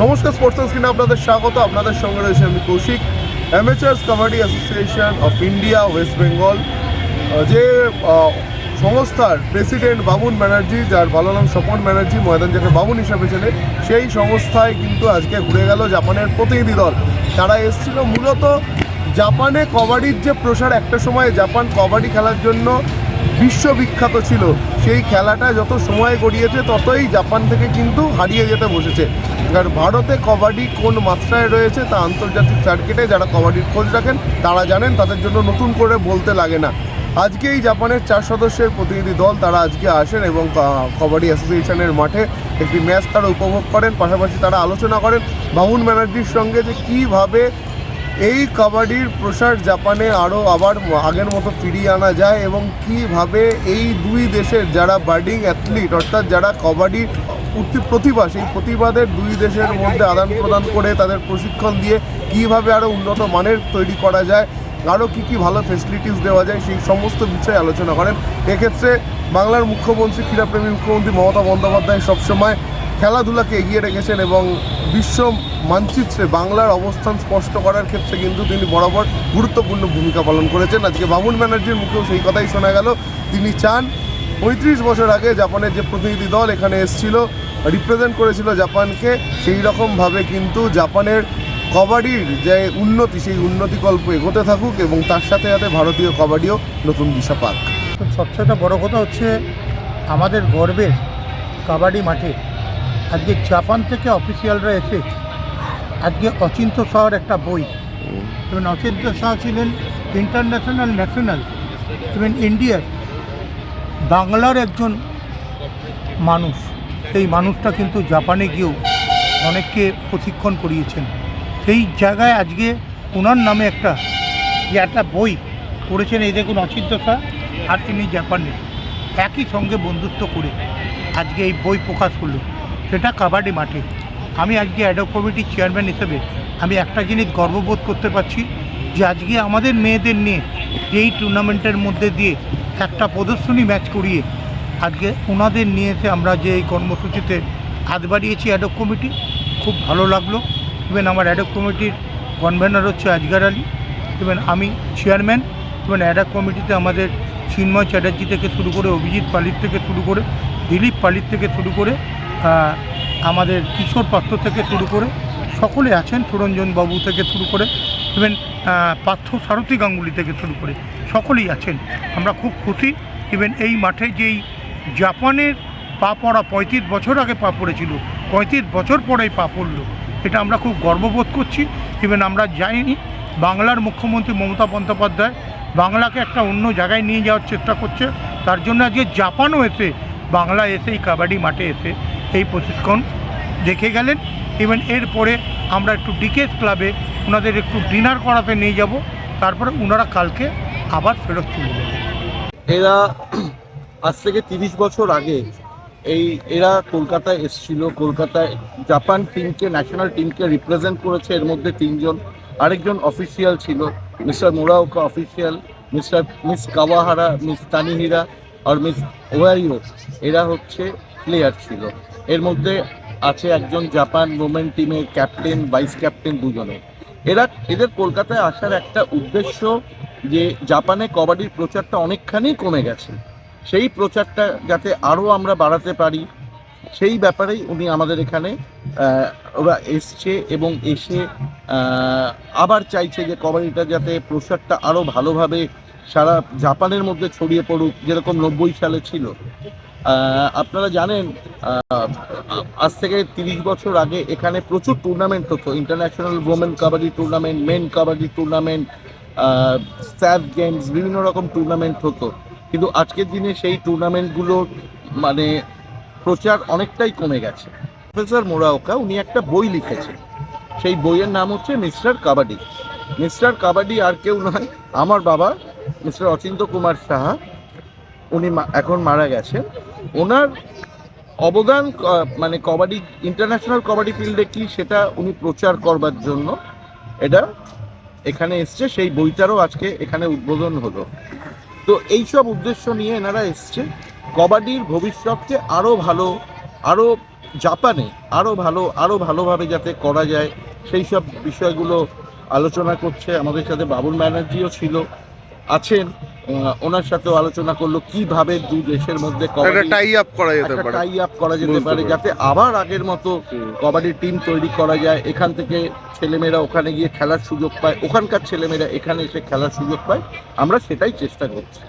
নমস্কার স্পোর্টস স্ক্রিনে আপনাদের স্বাগত। আপনাদের সঙ্গে রয়েছে আমি Kaushik amateurs kabaddi association of India West Bengal যে সংস্থার প্রেসিডেন্ট বাবুন ব্যানার্জি, যার ভালো নাম স্বপন ব্যানার্জি, ময়দান যাকে বাবুন হিসাবে চেনে, সেই সংস্থায় কিন্তু আজকে ঘুরে গেল জাপানের প্রতিনিধি দল। তারা এসেছিল মূলত জাপানে কবাডির যে প্রসার। একটা সময় জাপান কবাডি খেলার জন্য বিশ্ববিখ্যাত ছিল। সেই খেলাটা যত সময় গড়িয়েছে, ততই জাপান থেকে কিন্তু হারিয়ে যেতে বসেছে। আর ভারতে কবাডি কোন মাত্রায় রয়েছে তা আন্তর্জাতিক সার্কিটে যারা কবাডির খোঁজ রাখেন, তারা জানেন, তাদের জন্য নতুন করে বলতে লাগে না। আজকে এই জাপানের চার সদস্যের প্রতিনিধি দল, তারা আজকে আসেন এবং কবাডি অ্যাসোসিয়েশনের মাঠে একটি ম্যাচ তারা উপভোগ করেন। পাশাপাশি তারা আলোচনা করেন বাবুন ব্যানার্জির সঙ্গে যে কীভাবে এই কাবাডির প্রসার জাপানে আরও আবার আগের মতো ফিরিয়ে আনা যায় এবং কীভাবে এই দুই দেশের যারা বার্ডিং অ্যাথলিট, অর্থাৎ যারা কবাডির প্রতিভা, সেই প্রতিভাদের দুই দেশের মধ্যে আদান প্রদান করে তাদের প্রশিক্ষণ দিয়ে কীভাবে আরও উন্নত মানের তৈরি করা যায় আরও কী কী ভালো ফেসিলিটিস দেওয়া যায়, সেই সমস্ত বিষয়ে আলোচনা করেন। এক্ষেত্রে বাংলার মুখ্যমন্ত্রী, ক্রীড়াপ্রেমী মুখ্যমন্ত্রী মমতা বন্দ্যোপাধ্যায় সবসময় খেলাধুলাকে এগিয়ে রেখেছেন এবং বিশ্ব মানচিত্রে বাংলার অবস্থান স্পষ্ট করার ক্ষেত্রে কিন্তু তিনি বরাবর গুরুত্বপূর্ণ ভূমিকা পালন করেছেন। আজকে বাবুন ব্যানার্জির মুখেও সেই কথাই শোনা গেল। তিনি চান পঁয়ত্রিশ বছর আগে জাপানের যে প্রতিনিধি দল এখানে এসেছিল রিপ্রেজেন্ট করেছিল জাপানকে, সেই রকমভাবে কিন্তু জাপানের কবাডির যে উন্নতি, সেই উন্নতি কল্প এগোতে থাকুক এবং তার সাথে সাথে ভারতীয় কবাডিও নতুন দিশা পাক। সবচেয়ে বড় কথা হচ্ছে, আমাদের গর্বের কাবাডি মাঠে আজকে জাপান থেকে অফিসিয়ালরা এসে আজকে অচিন্ত শাহর একটা বই। এবং অচিন্ত শাহ ছিলেন ইন্টারন্যাশনাল ন্যাশনাল ইভেন ইন্ডিয়ার, বাংলার একজন মানুষ। সেই মানুষটা কিন্তু জাপানে গিয়েও অনেককে প্রশিক্ষণ করিয়েছেন। সেই জায়গায় আজকে ওনার নামে একটা যে একটা বই করেছেন এই দেখুন অচিন্ত শাহ আর তিনি জাপানে। একই সঙ্গে বন্ধুত্ব করে আজকে এই বই প্রকাশ করল সেটা কাবাডি মাঠে। আমি আজকে অ্যাডক কমিটির চেয়ারম্যান হিসেবে আমি একটা জিনিস গর্ববোধ করতে পারছি যে আজকে আমাদের মেয়েদের নিয়ে এই টুর্নামেন্টের মধ্যে দিয়ে একটা প্রদর্শনী ম্যাচ করিয়ে আজকে ওনাদের নিয়ে এসে আমরা যে এই কর্মসূচিতে হাত বাড়িয়েছি অ্যাডক কমিটি খুব ভালো লাগল। ইভেন আমার অ্যাডক কমিটির কনভেনার হচ্ছে আজগার আলী। ইভেন আমি চেয়ারম্যান ইভেন অ্যাডক কমিটিতে আমাদের চিন্ময় চ্যাটার্জি থেকে শুরু করে অভিজিৎ পালিত থেকে শুরু করে দিলীপ পালিত থেকে শুরু করে আমাদের কিশোর পাত্র থেকে শুরু করে সকলে আছেন সুরঞ্জন বাবু থেকে শুরু করে ইভেন পার্থ সারথী গাঙ্গুলি থেকে শুরু করে সকলেই আছেন। আমরা খুব খুশি ইভেন এই মাঠে যেই জাপানের পা পড়া পঁয়ত্রিশ বছর আগে পা পড়েছিল, পঁয়ত্রিশ বছর পরেই পা পড়ল, এটা আমরা খুব গর্ববোধ করছি। ইভেন আমরা যাইনি, বাংলার মুখ্যমন্ত্রী মমতা বন্দ্যোপাধ্যায় বাংলাকে একটা অন্য জায়গায় নিয়ে যাওয়ার চেষ্টা করছে, তার জন্য আজকে জাপানও এসে, বাংলা এসে এই কাবাডি মাঠে এসে এই প্রশিক্ষণ দেখে গেলেন। ইভেন এরপরে আমরা একটু ডিকেস ক্লাবে ওনাদের একটু ডিনার করাতে নিয়ে যাব। তারপরে ওনারা কালকে আবার ফেরত চলে যাবে এরা আজ থেকে তিরিশ বছর আগে এই, এরা কলকাতায় এসেছিল। কলকাতায় জাপান টিমকে ন্যাশনাল টিমকে রিপ্রেজেন্ট করেছে। এর মধ্যে তিনজন। আরেকজন অফিসিয়াল ছিল mister Moraoka official mister miss Kawahara miss Tanihira আর মিস ওয়ারিও এরা হচ্ছে প্লেয়ার ছিল। এর মধ্যে আছে একজন জাপান ওমেন টিমের ক্যাপ্টেন ভাইস ক্যাপ্টেন দুজনে। এরা, এদের কলকাতায় আসার একটা উদ্দেশ্য যে জাপানে কবাডির প্রচারটা অনেকখানি কমে গেছে। সেই প্রচারটা যাতে আরও আমরা বাড়াতে পারি, সেই ব্যাপারেই উনি আমাদের এখানে ওরা এসছে এবং এসে আবার চাইছে যে কবাডিটা যাতে প্রসারটা আরও ভালোভাবে সারা জাপানের মধ্যে ছড়িয়ে পড়ুক, যেরকম নব্বই সালে ছিল। আপনারা জানেন আজ থেকে তিরিশ বছর আগে এখানে প্রচুর টুর্নামেন্ট হতো। International women kabaddi tournament men kabaddi tournament SAF games বিভিন্ন রকম টুর্নামেন্ট হতো। কিন্তু আজকের দিনে সেই টুর্নামেন্টগুলোর মানে প্রচার অনেকটাই কমে গেছে। প্রফেসর মোরাওকা উনি একটা বই লিখেছেন। সেই বইয়ের নাম হচ্ছে মিস্টার কাবাডি মিস্টার কাবাডি আর কেউ নয়, আমার বাবা, মিস্টার অচিন্ত কুমার সাহা, উনি এখন মারা গেছেন ওনার অবদান মানে কবাডি ইন্টারন্যাশনাল কবাডি ফিল্ডে কি সেটা উনি প্রচার করবার জন্য এটা এখানে এসছে, সেই বইটারও আজকে এখানে উদ্বোধন হলো। তো এইসব উদ্দেশ্য নিয়ে এনারা এসছে। কবাডির ভবিষ্যৎকে আরও ভালো আরও জাপানে আরও ভালো আরও ভালোভাবে যাতে করা যায়, সেই সব বিষয়গুলো আলোচনা করছে আমাদের সাথে বাবুল ব্যানার্জিও ছিল আছেন ওনার সাথেও আলোচনা করল কীভাবে দু দেশের মধ্যে টাই আপ করা যেতে পারে। টাই আপ করা যেতে পারে যাতে আবার আগের মতো কবাডি টিম তৈরি করা যায় এখান থেকে ছেলেমেয়েরা ওখানে গিয়ে খেলার সুযোগ পায় ওখানকার ছেলেমেয়েরা এখানে এসে খেলার সুযোগ পায় আমরা সেটাই চেষ্টা করছি।